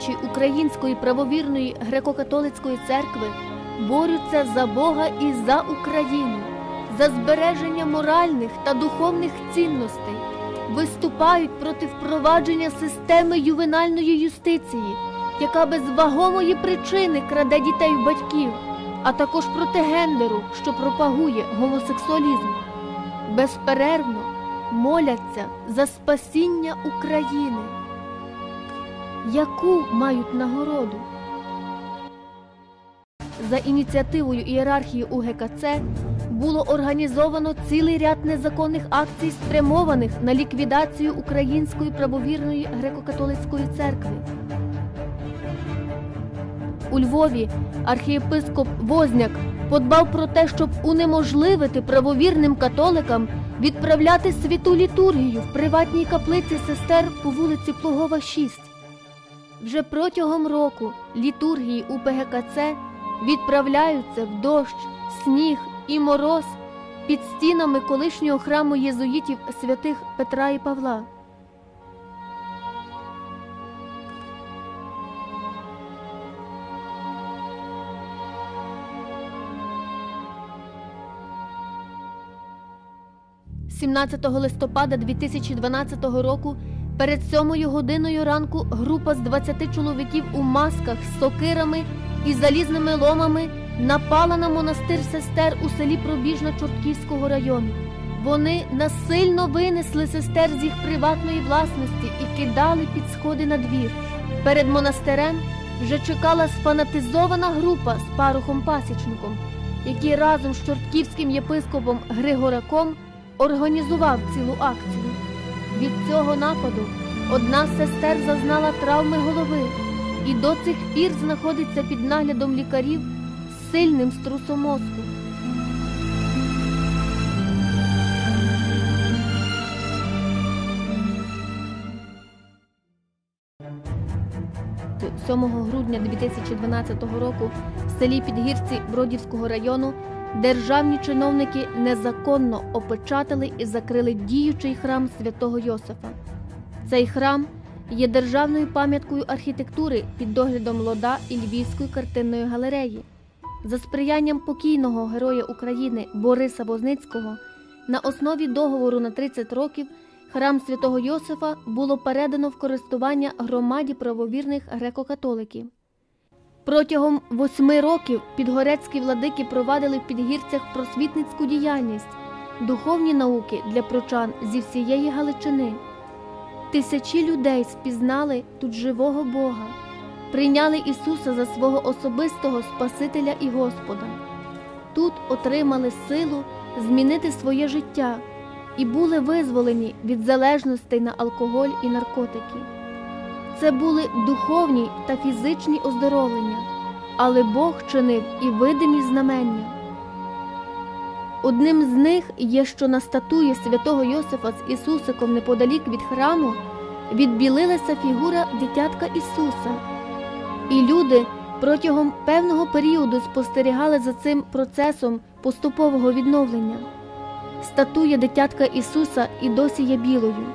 віруючі Української правовірної греко-католицької церкви борються за Бога і за Україну, за збереження моральних та духовних цінностей, виступають проти впровадження системи ювенальної юстиції, яка без вагомої причини краде дітей батьків, а також проти гендеру, що пропагує гомосексуалізм. Безперервно моляться за спасіння України. Яку мають нагороду? За ініціативою ієрархії УГКЦ було організовано цілий ряд незаконних акцій, спрямованих на ліквідацію Української правовірної греко-католицької церкви. У Львові архієпископ Возняк подбав про те, щоб унеможливити правовірним католикам відправляти святу літургію в приватній каплиці сестер по вулиці Плугова, 6. Вже протягом року літургії у ПГКЦ відправляються в дощ, сніг і мороз під стінами колишнього храму єзуїтів святих Петра і Павла. – 17 листопада 2012 року перед сьомою годиною ранку група з 20 чоловіків у масках з сокирами і залізними ломами напала на монастир сестер у селі Пробіжна Чортківського району. Вони насильно винесли сестер з їх приватної власності і кидали під сходи на двір. Перед монастирем вже чекала сфанатизована група з парухом-пасічником, який разом з чортківським єпископом Григораком організував цілу акцію. Від цього нападу одна з сестер зазнала травми голови і до цих пір знаходиться під наглядом лікарів з сильним струсом мозку. Т- 7 грудня 2012 року в селі Підгірці Бродівського району державні чиновники незаконно опечатали і закрили діючий храм святого Йосифа. Цей храм є державною пам'яткою архітектури під доглядом Лода і Львівської картинної галереї. За сприянням покійного героя України Бориса Возницького на основі договору на 30 років храм святого Йосифа було передано в користування громаді правовірних греко-католиків. Протягом восьми років підгорецькі владики провадили в підгірцях просвітницьку діяльність, духовні науки для прочан зі всієї Галичини. Тисячі людей спізнали тут живого Бога, прийняли Ісуса за свого особистого Спасителя і Господа. Тут отримали силу змінити своє життя і були визволені від залежностей на алкоголь і наркотики. Це були духовні та фізичні оздоровлення, але Бог чинив і видимі знамення. Одним з них є, що на статуї святого Йосифа з Ісусиком неподалік від храму відбілилася фігура дитятка Ісуса. І люди протягом певного періоду спостерігали за цим процесом поступового відновлення. Статуя дитятка Ісуса і досі є білою.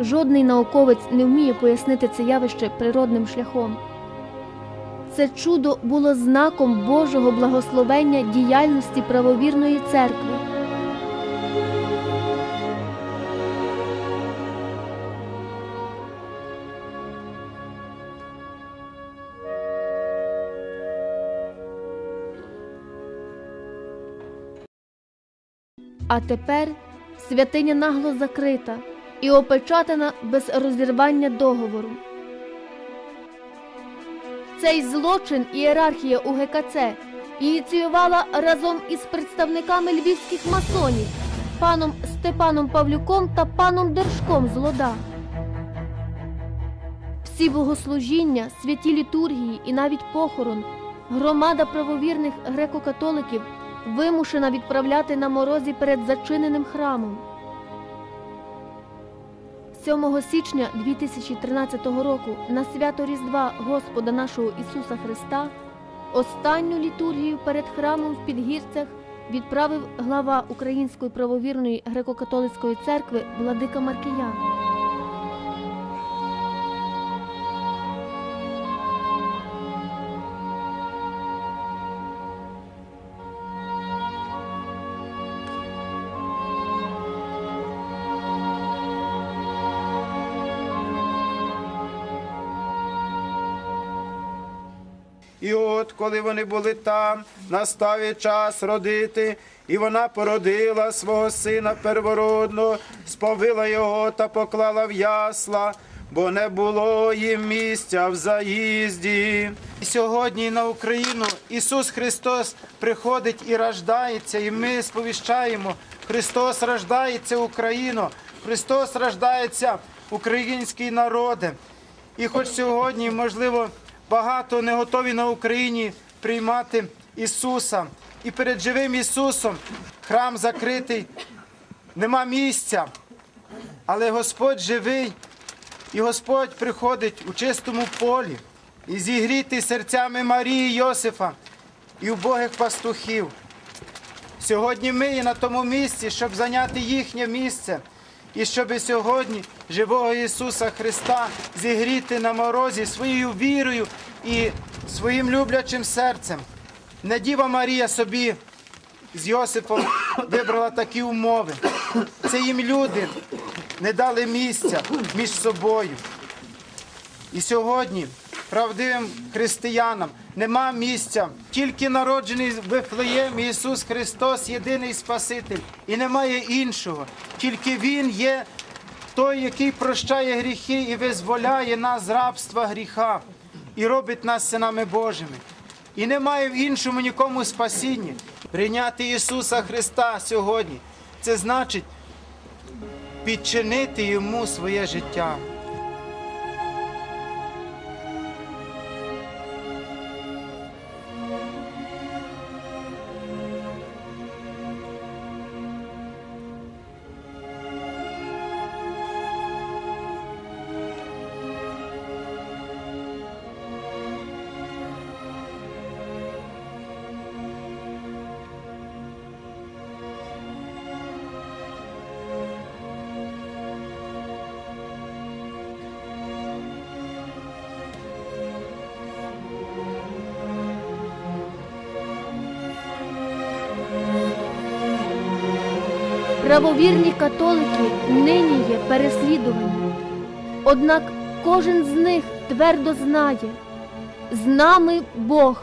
Жодний науковець не вміє пояснити це явище природним шляхом. Це чудо було знаком Божого благословення діяльності правовірної церкви. А тепер святиня нагло закрита і опечатана без розірвання договору. Цей злочин ієрархія УГКЦ ініціювала разом із представниками львівських масонів паном Степаном Павлюком та паном Держком з Лода. Всі богослужіння, святі літургії і навіть похорон громада правовірних греко-католиків вимушена відправляти на морозі перед зачиненим храмом. 7 січня 2013 року на свято Різдва Господа нашого Ісуса Христа останню літургію перед храмом в Підгірцях відправив глава Української правовірної греко-католицької церкви Владика Маркіян. От коли вони були там, настав і час родити, і вона породила свого сина первородного, сповила його та поклала в ясла, бо не було їм місця в заїзді. І сьогодні на Україну Ісус Христос приходить і рождається, і ми сповіщаємо, Христос рождається Україно, Христос рождається український народе. І хоч сьогодні, можливо, багато не готові на Україні приймати Ісуса. І перед живим Ісусом храм закритий, нема місця. Але Господь живий, і Господь приходить у чистому полі і зігріти серцями Марії Йосифа і убогих пастухів. Сьогодні ми є на тому місці, щоб зайняти їхнє місце, і щоб сьогодні живого Ісуса Христа зігріти на морозі своєю вірою і своїм люблячим серцем. Не Діва Марія собі з Йосипом вибрала такі умови. Це їм люди не дали місця між собою. І сьогодні правдивим християнам нема місця. Тільки народжений в Вифлеємі Ісус Христос єдиний Спаситель, і немає іншого. Тільки Він є той, який прощає гріхи і визволяє нас з рабства гріха і робить нас синами Божими. І немає в іншому нікому спасіння. Прийняти Ісуса Христа сьогодні. Це значить підчинити Йому своє життя. Правовірні католики нині є переслідувані. Однак кожен з них твердо знає, з нами Бог.